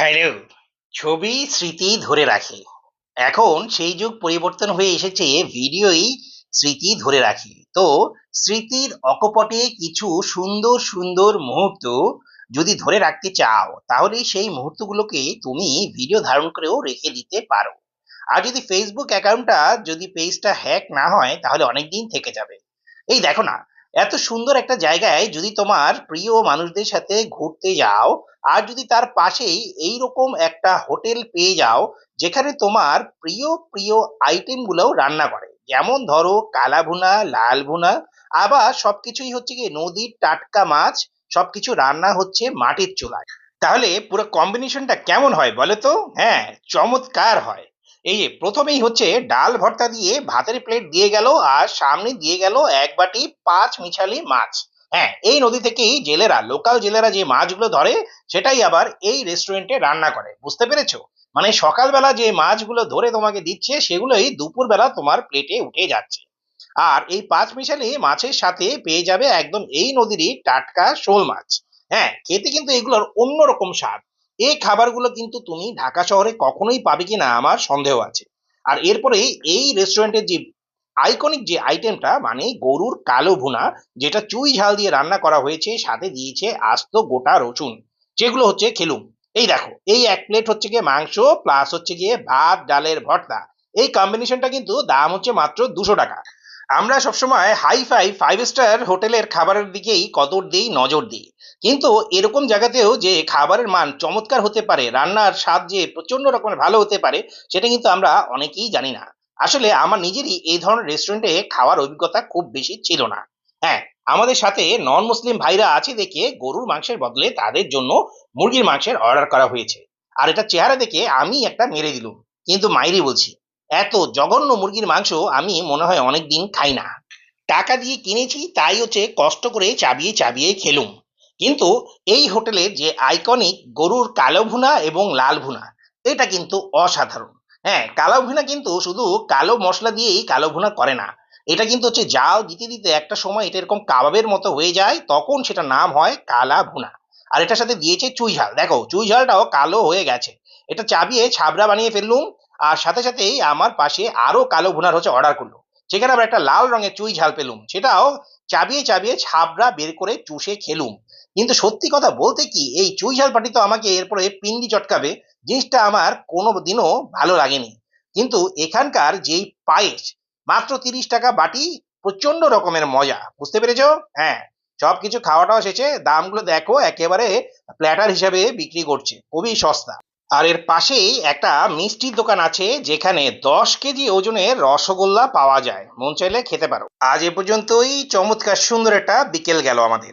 Hello, ছবি, স্মৃতি ধরে রাখে। এখন সেই যুগ পরিবর্তন হয়ে এসেছে, ভিডিওই স্মৃতি ধরে রাখে। তো স্মৃতির অকপটে কিছু সুন্দর সুন্দর মুহূর্ত যদি ধরে রাখতে চাও, তাহলে সেই মুহূর্তগুলোকে তুমি ভিডিও ধারণ করেও রেখে দিতে পারো। আর যদি ফেসবুক অ্যাকাউন্টটা যদি পেজটা হ্যাক না হয়, তাহলে অনেক দিন থেকে যাবে। এই দেখো না এত সুন্দর একটা জায়গায় যদি তোমার প্রিয় মানুষদের সাথে ঘুরতে যাও, আর যদি তার পাশেই এইরকম একটা হোটেল পেয়ে যাও, যেখানে তোমার প্রিয় প্রিয় আইটেম আইটেমগুলোও রান্না করে। যেমন ধরো কালা ভুনা, লাল ভুনা, আবার সবকিছুই হচ্ছে কি নদীর টাটকা মাছ, সবকিছু রান্না হচ্ছে মাটির চুলায়। তাহলে পুরো কম্বিনেশনটা কেমন হয় বলো তো? হ্যাঁ চমৎকার হয়। এই যে প্রথমেই হচ্ছে ডাল ভর্তা দিয়ে ভাতের প্লেট দিয়ে গেল আর সামনে দিয়ে গেল এক বাটি পাঁচ মিছালি মাছ। হ্যাঁ এই নদী থেকেই জেলেরা, লোকাল জেলেরা যে মাছগুলো ধরে, সেটাই আবার এই রেস্টুরেন্টে রান্না করে। বুঝতে পেরেছ? মানে সকালবেলা যে মাছগুলো ধরে তোমাকে দিচ্ছে, সেগুলোই দুপুরবেলা তোমার প্লেটে উঠে যাচ্ছে। আর এই পাঁচ মিশালি মাছের সাথে পেয়ে যাবে একদম এই নদীরই টাটকা শোল মাছ। হ্যাঁ খেতে কিন্তু এগুলোর অন্যরকম স্বাদ। এই খাবারগুলো কিন্তু তুমি ঢাকা শহরে কখনোই পাবে কিনা আমার সন্দেহ আছে। আর এরপরে এই রেস্টুরেন্টের যে আইকনিক যে আইটেমটা মানে গরুর কালো ভুনা, যেটা চুই ঝাল দিয়ে রান্না করা হয়েছে, সাথে দিয়েছে আস্ত গোটা রসুন, যেগুলো হচ্ছে খেলুম। এই দেখো, এই এক প্লেট হচ্ছে গিয়ে মাংস প্লাস হচ্ছে গিয়ে ভাত, ডালের ভর্তা। এই কম্বিনেশনটা কিন্তু দাম হচ্ছে মাত্র দুশো টাকা। আমরা সবসময় হাই ফাই ফাইভ স্টার হোটেলের খাবারের দিকেই কদর দিই, নজর দিই। কিন্তু এরকম জায়গাতেও যে খাবারের মান চমৎকার হতে পারে, রান্নার স্বাদ যে প্রচণ্ড রকমের ভালো হতে পারে, সেটা কিন্তু আমরা অনেকেই জানি না। আসলে আমার নিজেরই এই ধরনের রেস্টুরেন্টে খাওয়ার অভিজ্ঞতা খুব বেশি ছিল না। হ্যাঁ আমাদের সাথে নন মুসলিম ভাইরা আছে দেখে গরুর মাংসের বদলে তাদের জন্য মুরগির মাংসের অর্ডার করা হয়েছে। আর এটা চেহারা দেখে আমি একটা মেরে দিলুম। কিন্তু মাইরি বলছি, এত জঘন্য মুরগির মাংস আমি মনে হয় অনেক দিন খাই না। টাকা দিয়ে কিনেছি, তাই হচ্ছে কষ্ট করে চাবিয়ে চাবিয়ে খেলুম। কিন্তু এই হোটেলের যে আইকনিক গরুর কালো ভুনা এবং লাল ভুনা, এটা কিন্তু অসাধারণ। হ্যাঁ কালো ভুনা কিন্তু শুধু কালো মশলা দিয়েই কালো ভুনা করে না। এটা কিন্তু হচ্ছে জাল দিতে দিতে একটা সময় এটা এরকম কাবাবের মতো হয়ে যায়, তখন সেটা নাম হয় কালা ভুনা। আর এটার সাথে দিয়েছে চুই ঝাল। দেখো, চুই ঝালটাও কালো হয়ে গেছে। এটা চাবিয়ে ছাবড়া বানিয়ে ফেললুম, আর সাথে সাথেই আমার পাশে আরও কালো ভুনার হচ্ছে অর্ডার করল। সেখানে আবার একটা লাল রঙের চুই ঝাল পেলুম, সেটাও চাবিয়ে চাবিয়ে ছাবড়া বের করে চুষে খেলুম। কিন্তু সত্যি কথা বলতে কি, এই চুই ঝাল পাটি তো আমাকে এরপরে পিন্ডি চটকাবে, জিনিসটা আমার কোনো দিনও ভালো লাগেনি। কিন্তু এখানকার যেই পায়েস, মাত্র তিরিশ টাকা বাটি প্রচণ্ড রকমের মজা, বুঝতে পেরেছ? হ্যাঁ সব কিছু খাওয়া টাওয়া শেষে, দামগুলো দেখো, একেবারে প্ল্যাটার হিসাবে বিক্রি করছে, খুবই সস্তা। আর এর পাশেই একটা মিষ্টির দোকান আছে যেখানে দশ কেজি ওজনের রসগোল্লা পাওয়া যায়। মন চাইলে খেতে পারো। আজ এ পর্যন্তই। চমৎকার সুন্দর একটা বিকেল গেল আমাদের।